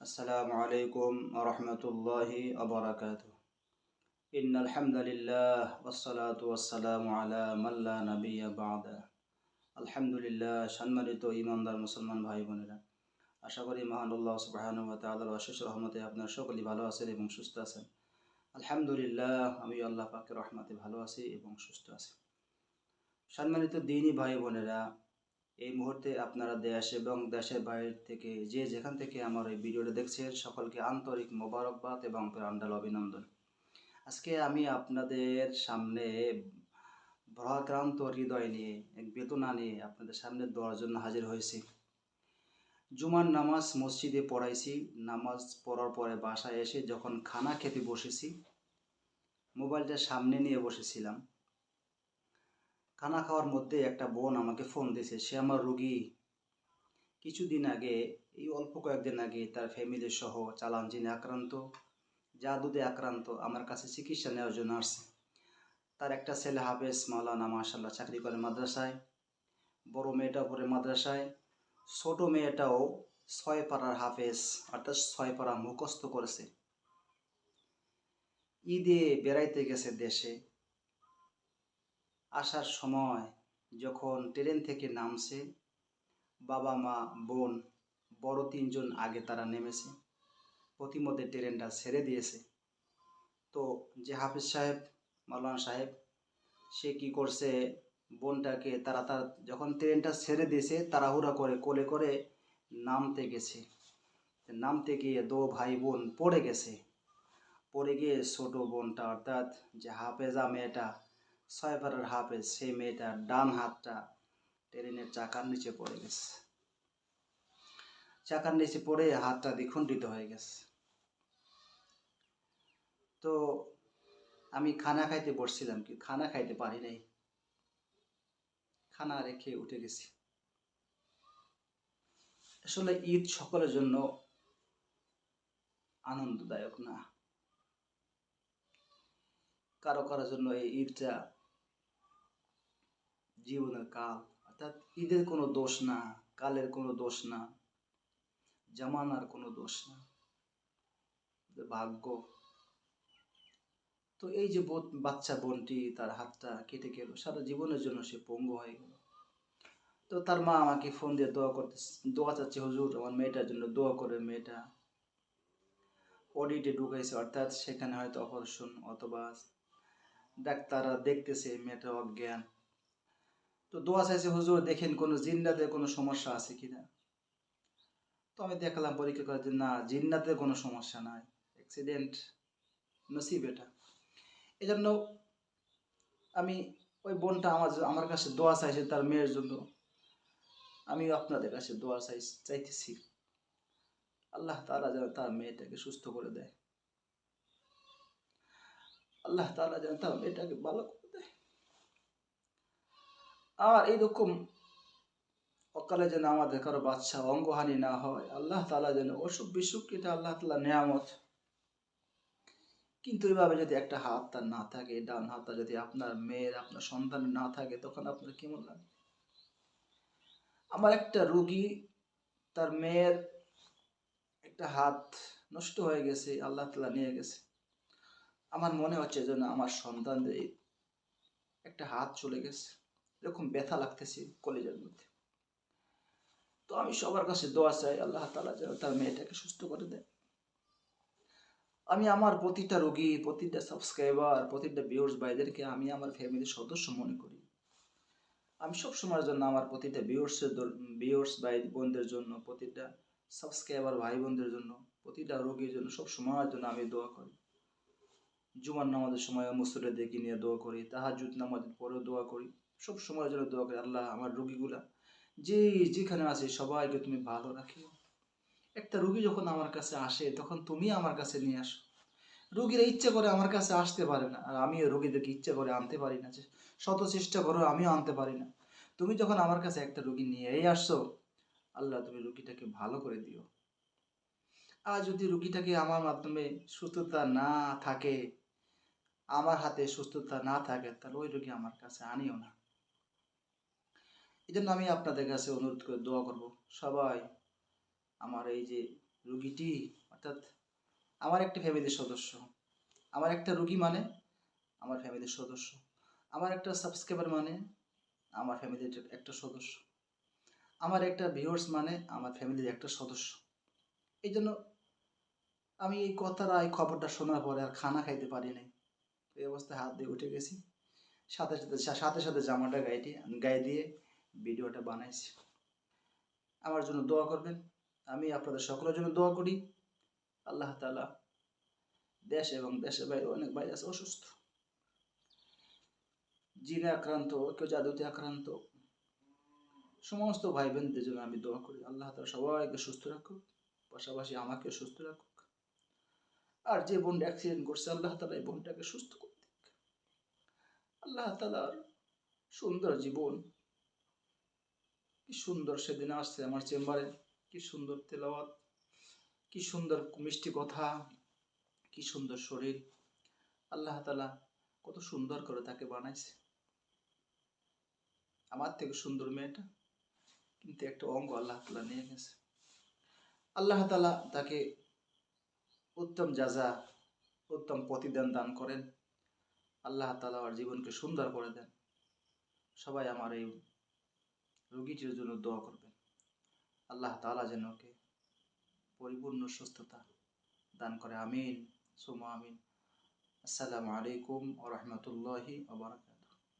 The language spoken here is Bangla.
السلام عليكم ورحمة الله وبركاته إن الحمد لله والصلاة والسلام على من لا نبي بعد আলহামদুলিল্লাহ সম্মানিত ইমানদার মুসলমান ভাই বোনেরা আশা করি মহান আল্লাহ সুবাহানু তাআলার অশেষ রহমতে আপনার সকলেই ভালো আছেন এবং সুস্থ আছেন আলহামদুলিল্লাহ আমি আল্লাহ পাকের রহমতে ভালো আছি এবং সুস্থ আছি সম্মানিত দিনী ভাই বোনেরা এই মুহূর্তে আপনারা দেশ এবং দেশের বাইরে থেকে যে যেখান থেকে আমার এই ভিডিওটা দেখছেন, সকলকে আন্তরিক মোবারকবাদ এবং প্রাণডাল অভিনন্দন। আজকে আমি আপনাদের সামনে ভ্রাক্রান্ত হৃদয় নিয়ে, এক বেতনা নিয়ে আপনাদের সামনে দেওয়ার জন্য হাজির হয়েছি। জুমার নামাজ মসজিদে পড়াইছি। নামাজ পড়ার পরে বাসায় এসে যখন খানা খেতে বসেছি, মোবাইলটা সামনে নিয়ে বসেছিলাম। খানা খাওয়ার মধ্যে একটা বোন আমাকে ফোন দিয়েছে, সে আমার রুগী। কিছুদিন আগে, এই অল্প কয়েকদিন আগে তার ফ্যামিলি সহ চালানজিনে আক্রান্ত, জাদুতে আক্রান্ত, আমার কাছে চিকিৎসা নেওয়ার জন্য আসছে। তার একটা ছেলে হাফেজ মাওলানা মাশাল্লাহ চাকরি করে মাদ্রাসায়। বড় মেয়েটা পড়ে মাদ্রাসায়। ছোট মেয়েটাও ছয় পাড়ার হাফেজ, অর্থাৎ ছয় পাড়া মুখস্থ করেছে। ঈদে বেড়াইতে গেছে দেশে। আসার সময় যখন ট্রেন থেকে নামছে, বাবা, মা, বোন, বড় তিনজন আগে তারা নেমেছে। প্রতিমধ্যে ট্রেনটা ছেড়ে দিয়েছে। তো যে হাফিজ সাহেব, মাওলানা সাহেব, সে কি করছে? বোনটাকে তারা তার যখন ট্রেনটা ছেড়ে দিয়েছে, তাড়াহুড়া করে কোলে করে নামতে গেছে। নামতে গিয়ে দো ভাই বোন পড়ে গেছে। পড়ে গিয়ে ছোট বোনটা, অর্থাৎ যে হাফেজা মেয়েটা ছয় বারের হাফেজ, সেই মেয়েটার ডান হাতটা ট্রেনের চাকার নিচে পড়ে গেছে। চাকার নিচে পড়ে হাতটা দ্বিখণ্ডিত হয়ে গেছে। তো আমি খানা খাইতে বসছিলাম কি? খানা খাইতে পারি নাই। খানা রেখে উঠে গেছি। আসলে ঈদ সকলের জন্য আনন্দদায়ক না? কারও কারও জন্য এই ঈদটা জীবনের কাল অর্থাৎ ঈদের কোনো দোষ না, কালের কোনো দোষ না, জামানার কোনো দোষ না। ভাগ্য। তো এই যে বাচ্চা বোনটি তার হাতটা কেটে গেল, সারা জীবনের জন্য সে পঙ্গু হয়ে গেল। তো তার মা আমাকে ফোন দিয়ে দোয়া করতে দোয়া চাচ্ছে, হুজুর, আমার মেয়েটার জন্য দোয়া করে মেয়েটা। অডিটে ঢুকাইছে, অর্থাৎ সেখানে হয়তো অপারেশন অথবা ডাক্তাররা দেখতেছে মেয়েটা অজ্ঞান। তো দোয়া চাইছে, হুজুর, দেখেন কোনো জিন্নাতে কোনো সমস্যা আছে কিনা? তো আমি দেখলাম পরীক্ষা করে যে, না জিন্নাতে কোনো সমস্যা নাই। অ্যাক্সিডেন্ট নসিব এটা। জন্য আমি ওই বোনটা আমার আমার কাছে দোয়া চাইছে তার মেয়ের জন্য। আমি আপনাদের কাছে দোয়া চাই, চাইতেছি। আল্লাহ তাআলা যেন তার মেয়েটাকে সুস্থ করে দেয়। আল্লাহ তাআলা যেন তার মেয়েটাকে ভালো আর এইরকম অকালে যেন আমাদের কারও বাচ্চা অঙ্গহানি না হয়, আল্লাহ তালা যেন অসুখ বিসুখ এটা আল্লাহ তালা নেয়ামত। কিন্তু এভাবে যদি একটা হাত তার না থাকে, ডান হাতটা যদি আপনার মেয়ের, আপনার সন্তানের না থাকে, তখন আপনার কেমন লাগে আমার একটা রুগী, তার মেয়ের একটা হাত নষ্ট হয়ে গেছে, আল্লাহ তালা নিয়ে গেছে। আমার মনে হচ্ছে যেন আমার সন্তানদের একটা হাত চলে গেছে। এরকম ব্যথা লাগতেছে কলেজের মধ্যে। তো আমি সবার কাছে দোয়া চাই, আল্লাহ তালা যেন তার মেয়েটাকে সুস্থ করে দেয়। আমি আমার প্রতিটা রোগী, প্রতিটা সাবস্ক্রাইবার, প্রতিটা ভিউর্স ভাইদেরকে আমি আমার ফ্যামিলির সদস্য মনে করি। আমি সব সময়ের জন্য আমার প্রতিটা ভিউর্সের ভিউর্স ভাই বোনদের জন্য, প্রতিটা সাবস্ক্রাইবার, ভাই বোনদের জন্য, প্রতিটা রোগীর জন্য সব সময়ের জন্য আমি দোয়া করি। জুমার নামাজের সময় মুসুরে দেখে নিয়ে দোয়া করি তাহাজুদ নামাজের পরেও দোয়া করি। সব সময়ের জন্য দোয়া করি, আল্লাহ আমার রুগীগুলা, যে যেখানে আছে সবাইকে তুমি ভালো রাখিও। একটা রুগী যখন আমার কাছে আসে, তখন তুমি আমার কাছে নিয়ে আসো। রুগীরা ইচ্ছে করে আমার কাছে আসতে পারে না, আর আমিও রুগীদেরকে ইচ্ছে করে আনতে পারি না, যে শত চেষ্টা করো আমিও আনতে পারি না। তুমি যখন আমার কাছে একটা রুগী নিয়েই আসছো, আল্লাহ তুমি রুগীটাকে ভালো করে দিও। আর যদি রুগীটাকে আমার মাধ্যমে সুস্থতা না থাকে, আমার হাতে সুস্থতা না থাকে, তাহলে ওই রুগী আমার কাছে আনিও না। এই জন্য আমি আপনাদের কাছে অনুরোধ করে দোয়া করব, সবাই আমার এই যে রুগীটি, অর্থাৎ আমার একটা ফ্যামিলির সদস্য, আমার একটা রুগী মানে আমার ফ্যামিলির সদস্য, আমার একটা সাবস্ক্রাইবার মানে আমার ফ্যামিলির একটা সদস্য, আমার একটা ভিউয়ার্স মানে আমার ফ্যামিলির একটা সদস্য। এই জন্য আমি এই কথাটা, এই খবরটা শোনার পরে আর খানা খাইতে পারি নাই। এই অবস্থায় হাত দিয়ে উঠে গেছি। সাথে সাথে সাথে সাথে জামাটা গায়ে দিয়ে গায়ে দিয়ে ভিডিওটা বানাইছি। আমার জন্য দোয়া করবেন। আমি আপনাদের সকলের জন্য দোয়া করি। আল্লাহ তালা দেশ এবং দেশের বাইরে অনেক ভাই আছে অসুস্থ। জিনে আক্রান্ত, কেউ জাদুতে আক্রান্ত। সমস্ত ভাই বোনদের জন্য আমি দোয়া করি। আল্লাহ তালা সবাইকে সুস্থ রাখুক, পাশাপাশি আমাকে সুস্থ রাখুক। আর যে বোন অ্যাক্সিডেন্ট করছে, আল্লাহ তালা এই বোনটাকে সুস্থ করে আল্লাহ তালার সুন্দর জীবন কি সুন্দর সেদিন আসছে আমার চেম্বারে, কি সুন্দর তেলাওয়াত, কি সুন্দর মিষ্টি কথা, কি সুন্দর শরীর। আল্লাহ তালা কত সুন্দর করে তাকে বানাইছে। আমার থেকে সুন্দর মেয়েটা, কিন্তু একটা অঙ্গ আল্লাহ তালা নিয়ে গেছে। আল্লাহ তালা তাকে উত্তম যাজা, উত্তম প্রতিদান দান করেন। আল্লাহ তালা আমার জীবনকে সুন্দর করে দেন। সবাই আমার এই রোগীটির জন্য দোয়া করবেন। আল্লাহ তালা যেন ওকে পরিপূর্ণ সুস্থতা দান করে। আমিন। সুমা আমিন। আসসালামু আলাইকুম ও রহমতুল্লাহি